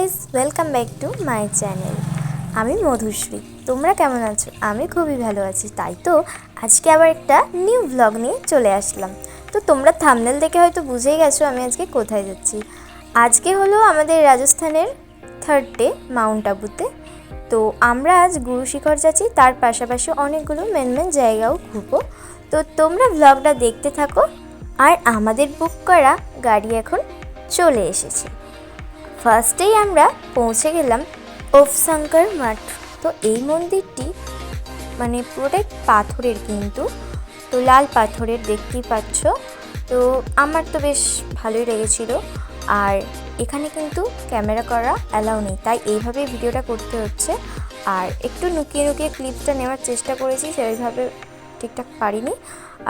Guys welcome back to my channel আমি মধুশ্রী। তোমরা কেমন আছো? আমি খুবই ভালো আছি, তাই তো আজকে আবার একটা নিউ ব্লগ নিয়ে চলে আসলাম। তো তোমরা থামনেল দেখে হয়তো বুঝেই গেছো আমি আজকে কোথায় যাচ্ছি। আজকে হলো আমাদের রাজস্থানের থার্ড ডে মাউন্ট আবুতে তো আমরা আজ গুরু শিখর যাচ্ছি, তার পাশাপাশি অনেকগুলো মেন মেন জায়গাও ঘুরবো। তো তোমরা ব্লগটা দেখতে থাকো। আর আমাদের বুক করা গাড়ি এখন চলে এসেছে। ফার্স্টেই আমরা পৌঁছে গেলাম ওফশঙ্কর মঠ। তো এই মন্দিরটি মানে পুরোটাই পাথরের কিন্তু। তো লাল পাথরের দেখতেই পাচ্ছ। তো আমার তো বেশ ভালোই লেগেছিল। আর এখানে কিন্তু ক্যামেরা করা অ্যালাউ নেই। তাই এইভাবেই ভিডিওটা করতে হচ্ছে। আর একটু লুকিয়ে লুকিয়ে ক্লিপটা নেওয়ার চেষ্টা করেছি, সেইভাবে ঠিকঠাক পারিনি।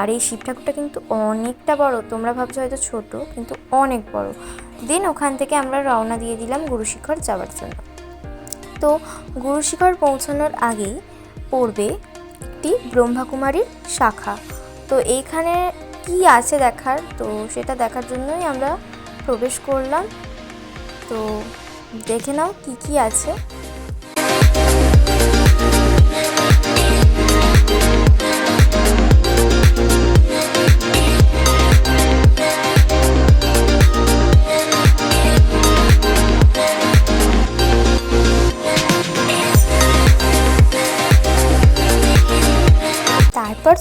আর এই শিব ঠাকুরটা কিন্তু অনেকটা বড়। তোমরা ভাবছ হয়তো ছোট, কিন্তু অনেক বড়। দেন ওখান থেকে আমরা রওনা দিয়ে দিলাম গুরুশিখর যাওয়ার জন্য। তো গুরুশিখর পৌঁছানোর আগেই পড়বে একটি ব্রহ্মাকুমারীর শাখা। তো এইখানে কি আছে দেখার? তো সেটা দেখার জন্যই আমরা প্রবেশ করলাম। তো দেখে নাও কি কি আছে।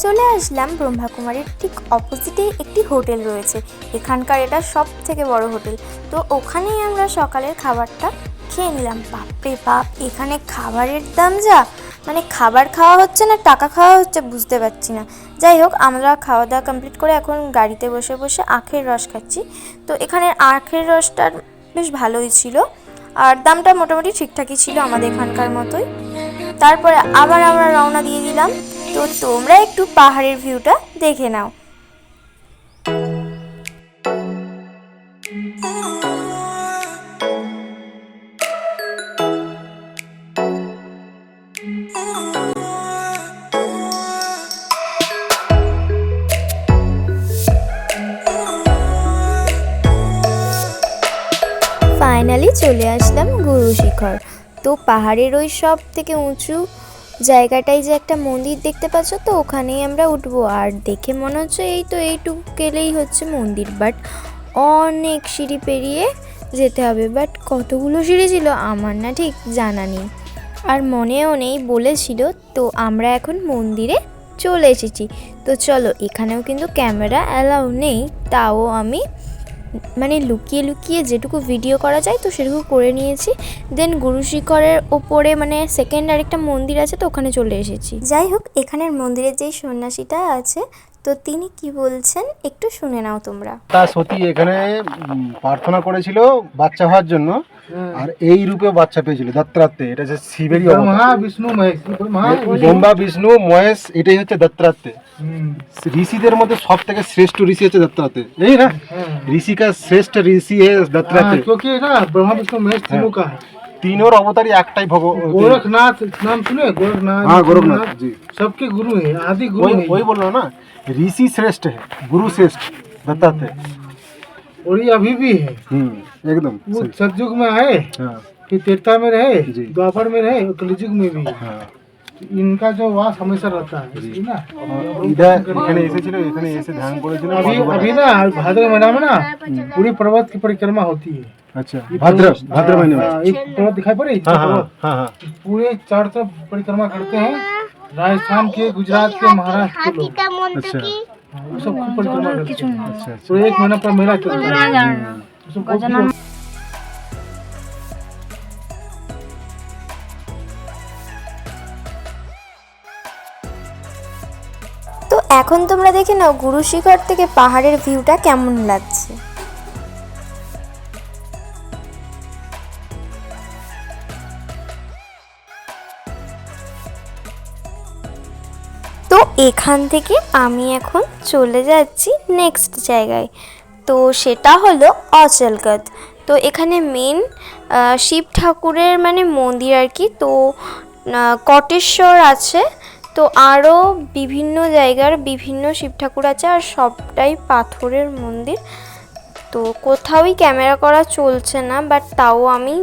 চলে আসলাম ব্রহ্মাকুমারীর ঠিক অপোজিটে একটি হোটেল রয়েছে। এখানকার এটা সব থেকে বড় হোটেল। তো ওখানেই আমরা সকালের খাবারটা খেয়ে নিলাম। বাপরে বাপ, এখানে খাবারের দাম যা! মানে খাবার খাওয়া হচ্ছে না, টাকা খাওয়া হচ্ছে বুঝতে পারছি না। যাই হোক, আমরা খাওয়া দাওয়া কমপ্লিট করে এখন গাড়িতে বসে বসে আখের রস খাচ্ছি। তো এখানে আখের রসটা বেশ ভালোই ছিল। আর দামটা মোটামুটি ঠিকঠাকই ছিল আমাদের এখানকার মতোই। তারপরে আবার আমরা রওনা দিয়ে দিলাম। তো তোমরা একটু পাহাড়ের ভিউটা দেখে নাও। ফাইনালি চলে আসলাম গুরু শিখর। তো পাহাড়ের ওই সব থেকে উঁচু জায়গাটায় যে একটা মন্দির দেখতে পাচ্ছ, তো ওখানেই আমরা উঠবো। আর দেখে মনে হচ্ছে এই তো এইটুকু গেলেই হচ্ছে মন্দির বাট অনেক সিঁড়ি পেরিয়ে যেতে হবে। বাট কতগুলো সিঁড়ি ছিল আমার না ঠিক জানা নেই। আর মনেও নেই, বলেছিল, তো আমরা এখন মন্দিরে চলে এসেছি। তো চলো, এখানেও কিন্তু ক্যামেরা অ্যালাউ নেই, তাও আমি মানে লুকিয়ে লুকিয়ে যেটুকু ভিডিও করা যায় তো সেটুকু করে নিয়েছি। দেন গুরু শিখরের ওপরে মানে সেকেন্ড আরেকটা মন্দির আছে তো ওখানে চলে এসেছি। যাই হোক, এখানের মন্দিরের যেই সন্ন্যাসীটা আছে তো তিনি কি বলছেন একটু শুনে নাও তোমরা তা সতী এখানে উম, প্রার্থনা করেছিল বাচ্চা হওয়ার জন্য আর এই রূপে বাচ্চা পেয়েছিল দত্তাত্রে এটা হচ্ছে শিবেরই অবতার। মহা বিষ্ণু মহেশ মহা ব্রহ্মা বিষ্ণু মহেশ এটাই হচ্ছে দত্তাত্রে ঋষিদের মধ্যে সব থেকে শ্রেষ্ঠ ঋষি হচ্ছে দত্তাত্রে এই না ऋषि का श्रेष्ठ ऋषि है हाँ, दत्तात्रेय क्योंकि ना ब्रह्मा विष्णु महेश तीनों का है तीनों अवतारी একটাই ভগবান गोरखनाथ नाम सुने गोरखनाथ हाँ गोरखनाथ जी सबके गुरु है आदि गुरु वही है वही बोल रहा हूँ ना ऋषि श्रेष्ठ है गुरु श्रेष्ठ दत्तात्रेय और ये अभी भी है हम्म एकदम वो सही सतयुग में आए हाँ फिर त्रेता में रहे जी। द्वापर में रहे और कलियुग में भी हाँ इनका जो वास हमेशा रहता है इसलिए ना इधर এখানে এসেছিল এখানে এসে ধ্যান করেছিল अभी अभी ना भाद्र महीना में ना पूरी पर्वत की परिक्रमा होती है अच्छा भाद्र भाद्र महीने में हाँ, एक पर्वत दिखाई पड़े हाँ हाँ पर्वत हाँ हाँ पूरे चारों तरफ परिक्रमा करते हैं राजस्थान के गुजरात के महाराष्ट्र के लोग अच्छा हाँ, वो सब खूब परिक्रमा करते हैं अच्छा अच्छा तो एक महीना पर मेला चलता है वो सब खूब- তো এখন তোমরা দেখে নাও গুরু শিখর থেকে পাহাড়ের ভিউটা কেমন লাগছে এখান থেকে আমি এখন চলে যাচ্ছি নেক্সট জায়গায়। তো সেটা হলো অচলগত তো এখানে মেন শিব ঠাকুরের মানে মন্দির আর কি। তো কটেশ্বর আছে। তো আরও বিভিন্ন জায়গার বিভিন্ন শিব ঠাকুর আছে আর সবটাই পাথরের মন্দির। তো কোথাওই ক্যামেরা করা চলছে না বাট তাও আমি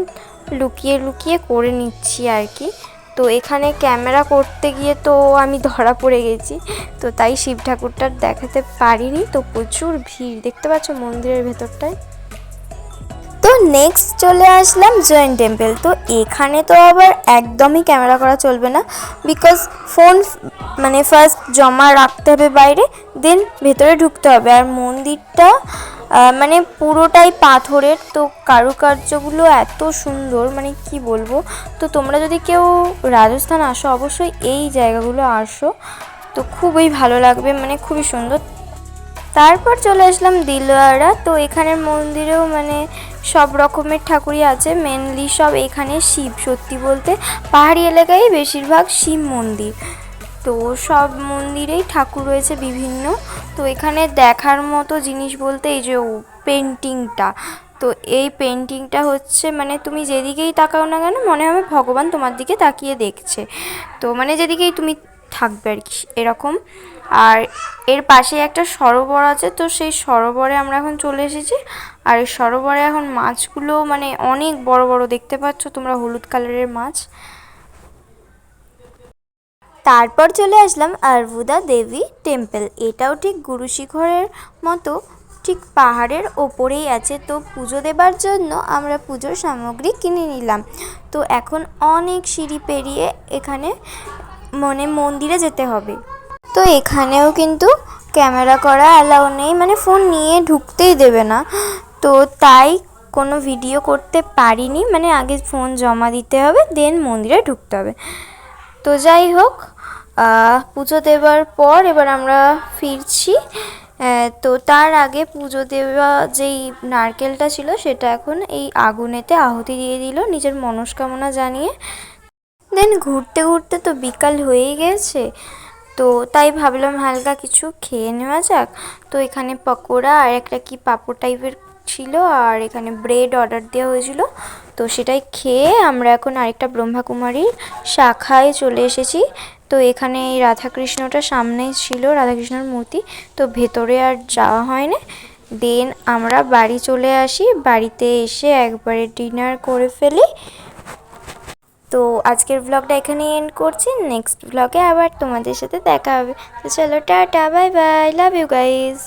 লুকিয়ে লুকিয়ে করে নিচ্ছি আর কি। তো এখানে ক্যামেরা করতে গিয়ে তো আমি ধরা পড়ে গেছি। তো তাই শিব ঠাকুরটার দেখাতে পারিনি। তো প্রচুর ভিড়। দেখতে পাচ্ছ মন্দিরের ভেতরটায়। তো নেক্সট চলে আসলাম জৈন টেম্পল তো এখানে তো আবার একদমই ক্যামেরা করা চলবে না। বিকজ ফোন মানে ফার্স্ট জমা রাখতে হবে বাইরে দেন ভেতরে ঢুকতে হবে। আর মন্দিরটা মানে পুরোটাই পাথরের। তো কারুকার্যগুলো এত সুন্দর মানে কি বলব? তো তোমরা যদি কেউ রাজস্থান আসো, অবশ্যই এই জায়গাগুলো আসো। তো খুবই ভালো লাগবে মানে খুবই সুন্দর। তারপর চলে আসলাম দিলওয়ারা। তো এখানের মন্দিরেও মানে সব রকমের ঠাকুরই আছে মেনলি সব এখানে শিব, সত্যি বলতে। পাহাড়ি এলাকায় বেশিরভাগ শিব মন্দির। তো সব মন্দিরেই ঠাকুর রয়েছে বিভিন্ন। তো এখানে দেখার মতো জিনিস বলতে এই যে পেন্টিংটা তো এই পেন্টিংটা হচ্ছে মানে তুমি যেদিকেই তাকাও না কেন মনে হবে ভগবান তোমার দিকে তাকিয়ে দেখছে। তো মানে যেদিকেই তুমি থাকবে আর কি এরকম। আর এর পাশে একটা সরোবর আছে তো সেই সরোবরে আমরা এখন চলে এসেছি। আর এই সরোবরে এখন মাছগুলো মানে অনেক বড় বড় দেখতে পাচ্ছ তোমরা হলুদ কালারের মাছ। তারপর চলে আসলাম আরবুদা দেবী টেম্পল। এটাও ঠিক গুরু শিখরের মতো, ঠিক পাহাড়ের ওপরেই আছে। তো পুজো দেবার জন্য আমরা পুজোর সামগ্রী কিনে নিলাম। তো এখন অনেক সিঁড়ি পেরিয়ে এখানে মানে মন্দিরে যেতে হবে। তো এখানেও কিন্তু ক্যামেরা করা অ্যালাউ নেই মানে ফোন নিয়ে ঢুকতেই দেবে না। তো তাই কোনো ভিডিও করতে পারিনি মানে আগে ফোন জমা দিতে হবে, দেন মন্দিরে ঢুকতে হবে। তো যাই হোক পুজো দেওয়ার পর এবার আমরা ফিরছি। তো তার আগে পুজো দেওয়া যেই নারকেলটা ছিল সেটা এখন এই আগুনেতে আহুতি দিয়ে দিল নিজের মনস্কামনা জানিয়ে। দেন ঘুরতে ঘুরতে তো বিকাল হয়েই গেছে। তো তাই ভাবলাম হালকা কিছু খেয়ে নেওয়া যাক। তো এখানে পকোড়া আর একটা কি পাপড় টাইপের ছিল আর এখানে ব্রেড অর্ডার দেওয়া হয়েছিল। তো সেটাই খেয়ে আমরা এখন আরেকটা ব্রহ্মাকুমারীর শাখায় চলে এসেছি। তো এখানে এই রাধাকৃষ্ণটা সামনেই ছিল রাধাকৃষ্ণর মূর্তি। তো ভেতরে আর যাওয়া হয় না দেন আমরা বাড়ি চলে আসি। বাড়িতে এসে একবারে ডিনার করে ফেলি। তো আজকের ব্লগটা এখানেই এন্ড করছি। নেক্সট ব্লগে আবার তোমাদের সাথে দেখা হবে। তো চলো, tata bye bye love you guys